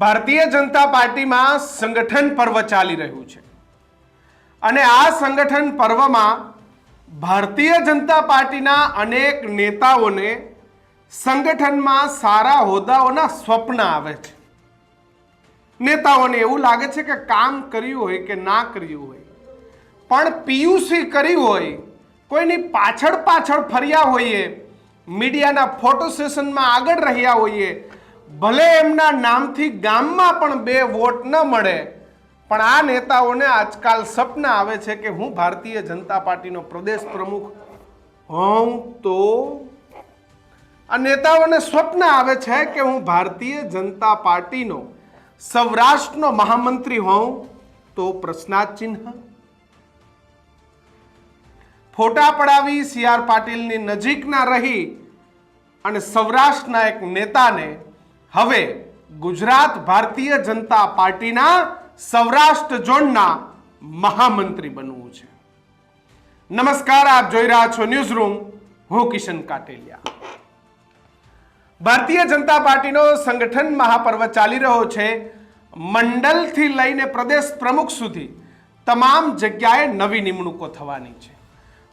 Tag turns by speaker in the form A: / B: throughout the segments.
A: ભારતીય જનતા પાર્ટીમાં સંગઠન પર્વ ચાલી રહ્યું છે. અને આ સંગઠન પર્વમાં ભારતીય જનતા પાર્ટીના અનેક નેતાઓને સંગઠનમાં સારા હોદ્દાઓના સ્વપ્ન આવે છે. નેતાઓને એવું લાગે છે કે કામ કર્યું હોય કે ના કર્યું હોય. પણ પીયુસી કર્યું હોય, કોઈની પાછળ પાછળ ફર્યા હોઈએ, મીડિયાના ફોટો સેશનમાં આગળ રહ્યા હોઈએ ભલે એમના નામથી ગામમાં પણ બે વોટ ન મળે, પણ આ નેતાઓને આજકાલ સપના આવે છે કે હું ભારતીય જનતા પાર્ટીનો પ્રદેશ પ્રમુખ હોઉં તો? આ નેતાઓને સ્વપ્ન આવે છે કે હું ભારતીય જનતા પાર્ટીનો સૌરાષ્ટ્રનો મહામંત્રી હોઉં તો પ્રશ્નાર્થ ચિહ્ન. ફોટા પડાવી સી આર પાટીલની નજીકના રહી અને સૌરાષ્ટ્રના એક નેતાને હવે ગુજરાત ભારતીય જનતા પાર્ટીના સૌરાષ્ટ્ર ઝોનના મહામંત્રી બનવું છે. નમસ્કાર, આપ જોઈ રહ્યા છો ન્યૂઝ રૂમ હું કિશન કાટેલિયા. ભારતીય જનતા પાર્ટીનો સંગઠન મહાપર્વ ચાલી રહ્યો છે. મંડલથી લઈને પ્રદેશ પ્રમુખ સુધી તમામ જગ્યાએ નવી નિમણૂકો થવાની છે.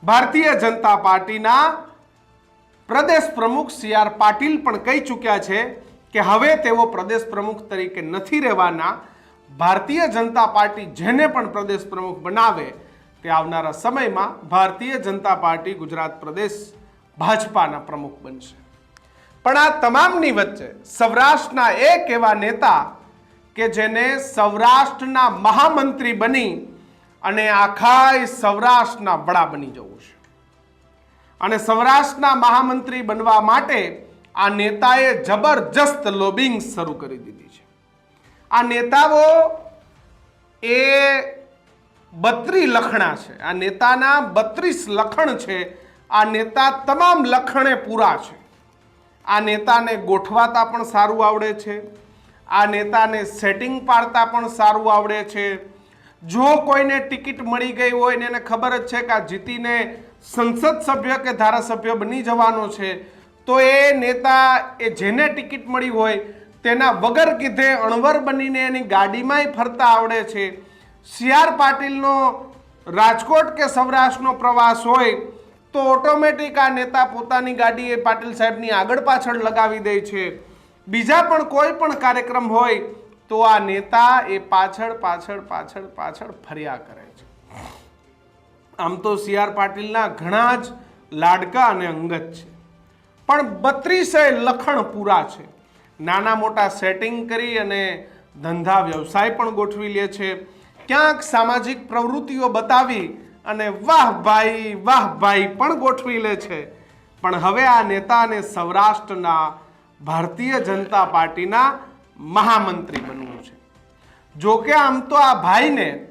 A: ભારતીય જનતા પાર્ટીના પ્રદેશ પ્રમુખ સી આર પાટીલ પણ કહી ચૂક્યા છે કે હવે તેઓ પ્રદેશ પ્રમુખ તરીકે નથી રહેવાના. ભારતીય જનતા પાર્ટી જેને પણ પ્રદેશ પ્રમુખ બનાવે તે આવનારા સમયમાં ભારતીય જનતા પાર્ટી ગુજરાત પ્રદેશ ભાજપાના પ્રમુખ બનશે. પણ આ તમામની વચ્ચે સૌરાષ્ટ્રના એક એવા નેતા કે જેને સૌરાષ્ટ્રના મહામંત્રી બની અને આખા સૌરાષ્ટ્રના વડા બની જવું છે. અને સૌરાષ્ટ્રના મહામંત્રી બનવા માટે આ નેતાએ જબરજસ્ત લોબિંગ શરૂ કરી દીધી છે. આ નેતાઓ એ બત્રી લખણા છે. આ નેતાના બત્રીસ લખણ છે. આ નેતા તમામ લખણે પૂરા છે. આ નેતાને ગોઠવાતા પણ સારું આવડે છે. આ નેતાને સેટિંગ પાડતા પણ સારું આવડે છે. જો કોઈને ટિકિટ મળી ગઈ હોય ને એને ખબર જ છે કે આ જીતીને સંસદ સભ્ય કે ધારાસભ્ય બની જવાનો છે. તો એ નેતા, એ જેને ટિકિટ મળી હોય, તેના વગર કીધે અણવર બનીને એની ગાડીમાંય ફરતા આવડે છે. સી આર પાટીલનો રાજકોટ કે સૌરાષ્ટ્રનો પ્રવાસ હોય, તો ઓટોમેટિક આ નેતા પોતાની ગાડી એ પાટીલ સાહેબની આગળ પાછળ લગાવી દે છે. બીજા પણ કોઈ પણ કાર્યક્રમ હોય, તો આ નેતા એ પાછળ પાછળ પાછળ પાછળ ફર્યા કરે છે. આમ તો સી આર પાટીલના ઘણા જ લાડકા અને અંગત છે. પણ બત્રીસે લખણ પૂરા છે. નાના મોટા સેટિંગ કરી અને ધંધા વ્યવસાય પણ ગોઠવી લે છે. ક્યાંક સામાજિક પ્રવૃત્તિઓ બતાવી અને વાહ ભાઈ વાહ ભાઈ પણ ગોઠવી લે છે. પણ હવે આ નેતાને સૌરાષ્ટ્રના ભારતીય જનતા પાર્ટીના મહામંત્રી બનવું છે. જો કે આમ તો આ ભાઈને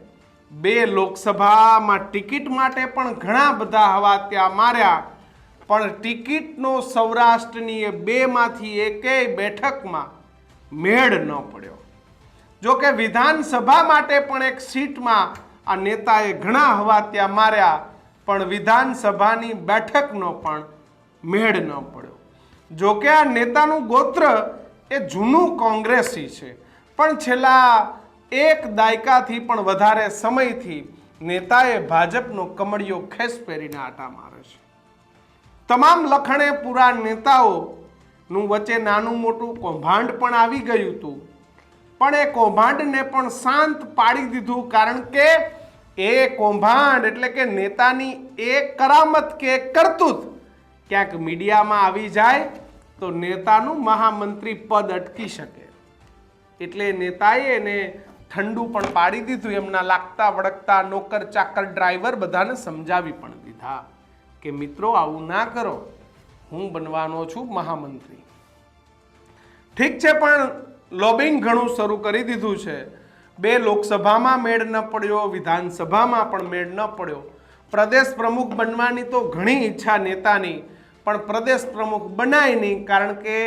A: બે લોકસભામાં ટિકિટ માટે પણ ઘણા બધા હવા ત્યાં માર્યા. પણ ટિકિટનો સૌરાષ્ટ્રની બેમાંથી એકેય બેઠકમાં મેળ ન પડ્યો. જો કે વિધાનસભા માટે પણ એક સીટમાં આ નેતાએ ઘણા હવા ત્યાં માર્યા, પણ વિધાનસભાની બેઠકનો પણ મેળ ન પડ્યો. જો કે આ નેતાનું ગોત્ર એ જૂનું કોંગ્રેસી છે, પણ છેલ્લા એક દાયકાથી પણ વધારે સમયથી નેતાએ ભાજપનો કમળિયો ખેસ પહેરીને આટા મારે છે. તમામ લખણે પૂરા નેતાઓનું વચ્ચે નાનું મોટું કૌભાંડ પણ આવી ગયું હતું. પણ એ કૌભાંડને પણ શાંત પાડી દીધું કારણ કે એ કૌભાંડ એટલે કે નેતાની એ કરામત કે કરતૂત ક્યાંક મીડિયામાં આવી જાય તો નેતાનું મહામંત્રી પદ અટકી શકે. એટલે નેતાએ એને ઠંડુ પણ પાડી દીધું. એમના લાગતા વળગતા નોકર ચાકર ડ્રાઈવર બધાને સમજાવી પણ દીધા. કે મિત્રો, આવું ના કરો. હું બનવાનો છું મહામંત્રી. ઠીક છે, પણ લોબિંગ ઘણું શરૂ કરી દીધું છે. બે લોકસભામાં મેળ ન પડ્યો, વિધાનસભામાં પણ મેળ ન પડ્યો. પ્રદેશ પ્રમુખ બનવાની તો ઘણી ઈચ્છા નેતાની, પણ પ્રદેશ પ્રમુખ બનાય નહીં, કારણ કે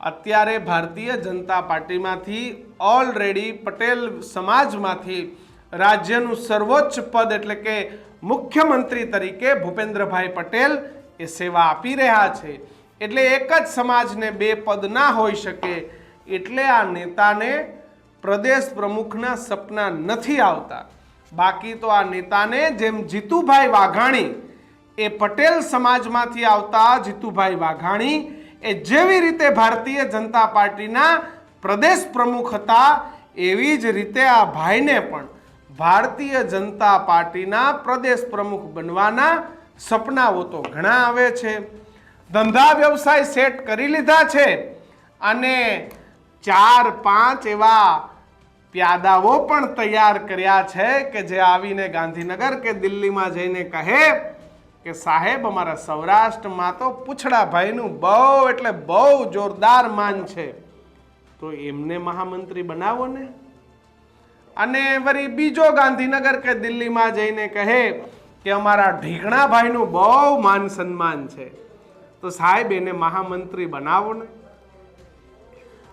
A: અત્યારે ભારતીય જનતા પાર્ટીમાંથી ઓલરેડી પટેલ સમાજમાંથી રાજ્યનું સર્વોચ્ચ પદ એટલે કે મુખ્યમંત્રી તરીકે ભૂપેન્દ્રભાઈ પટેલ એ સેવા આપી રહ્યા છે. એટલે એક જ સમાજને બે પદ ના હોઈ શકે એટલે આ નેતાને પ્રદેશ પ્રમુખના સપના નથી આવતા. બાકી તો આ નેતાને જેમ જીતુભાઈ વાઘાણી એ પટેલ સમાજમાંથી આવતા જીતુભાઈ વાઘાણી એ જેવી રીતે ભારતીય જનતા પાર્ટીના પ્રદેશ પ્રમુખ હતા, એવી જ રીતે આ ભાઈને પણ. ભારતીય જનતા પાર્ટીના પ્રદેશ પ્રમુખ બનવાના સપનાઓ તો ઘણા આવે છે. ધંધા વ્યવસાય સેટ કરી લીધા છે અને ચાર પાંચ એવા પ્યાદાઓ પણ તૈયાર કર્યા છે કે જે આવીને ગાંધીનગર કે દિલ્હીમાં જઈને કહે કે સાહેબ, અમારા સૌરાષ્ટ્રમાં તો પૂછડાભાઈનું બહુ એટલે બહુ જોરદાર માન છે. તો એમને મહામંત્રી બનાવો ને. અને વળી બીજો ગાંધીનગર કે દિલ્હીમાં જઈને કહે કે અમારા ઢીકણા ભાઈનું બહુ માન સન્માન છે. તો સાહેબ, એને મહામંત્રી બનાવો ને.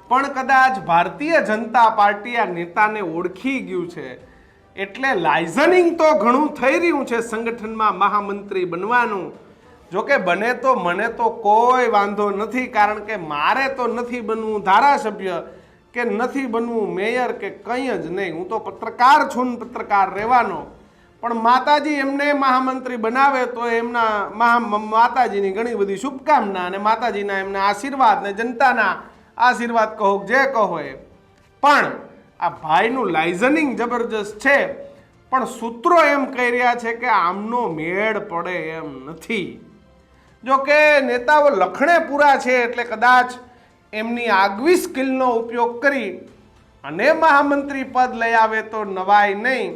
A: પણ કદાચ ભારતીય જનતા પાર્ટી આ નેતાને ઓળખી ગયું છે. એટલે લાઇઝનિંગ તો ઘણું થઈ રહ્યું છે સંગઠનમાં મહામંત્રી બનવાનું. જોકે બને તો મને તો કોઈ વાંધો નથી, કારણ કે મારે તો નથી બનવું ધારાસભ્ય. કે નથી બનવું, મેયર કે કંઈ જ નહીં. હું તો પત્રકાર છું ને પત્રકાર રહેવાનો. પણ માતાજી એમને મહામંત્રી બનાવે તો એમના મહા માતાજીની ઘણી બધી શુભકામના અને માતાજીના એમના આશીર્વાદ ને જનતાના આશીર્વાદ કહો, જે કહો એ. પણ આ ભાઈનું લાઇઝનિંગ જબરજસ્ત છે. પણ સૂત્રો એમ કહી રહ્યા છે કે આમનો મેળ પડે એમ નથી. જો કે નેતાઓ લખણે પૂરા છે એટલે કદાચ એમની આગવી સ્કિલનો ઉપયોગ કરી અને મહામંત્રી પદ લઈ આવે તો નવાય નહીં.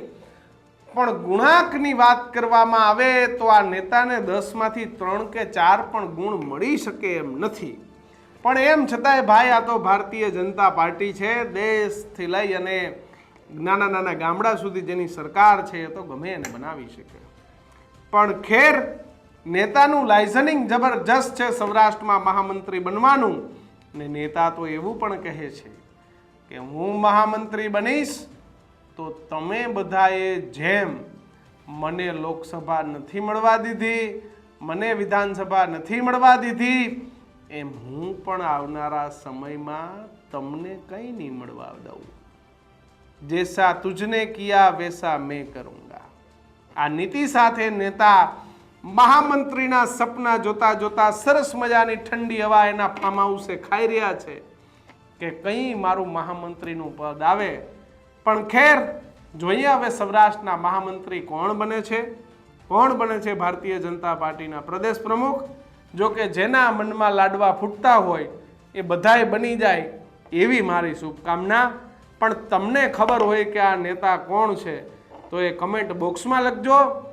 A: પણ ગુણાંકની વાત કરવામાં આવે તો આ નેતાને દસમાંથી ત્રણ કે ચાર પણ ગુણ મળી શકે એમ નથી. પણ એમ છતાંય ભાઈ આ તો ભારતીય જનતા પાર્ટી છે, દેશથી લઈ અને નાના નાના ગામડા સુધી જેની સરકાર છે એ તો ગમે એને બનાવી શકે. પણ ખેર નેતાનું લાઇઝનિંગ જબરજસ્ત છે સૌરાષ્ટ્રમાં મહામંત્રી બનવાનું. ને નેતા તો એવું પણ કહે છે કે હું મહામંત્રી બનીશ, તો તમે બધાએ જેમ મને લોકસભા નથી મળવા દીધી, મને વિધાનસભા નથી મળવા દીધી, એમ હું પણ આવનારા સમયમાં તમને કંઈ નહીં મળવા દઉં. જૈસા તુજને કિયા, વેસા મેં કરુંગા. આ નીતિ સાથે નેતા મહામંત્રીના સપના જોતા જોતા સરસ મજાની ઠંડી હવા એના ફાર્મ હાઉસે ખાઈ રહ્યા છે કે કંઈ મારું મહામંત્રીનું પદ આવે. પણ ખેર, જોઈએ હવે સૌરાષ્ટ્રના મહામંત્રી કોણ બને છે? કોણ બને છે ભારતીય જનતા પાર્ટીના પ્રદેશ પ્રમુખ? જો કે જેના મનમાં લાડવા ફૂટતા હોય એ બધાય બની જાય એવી મારી શુભકામના. પણ તમને ખબર હોય કે આ નેતા કોણ છે તો એ કમેન્ટ બોક્સમાં લખજો.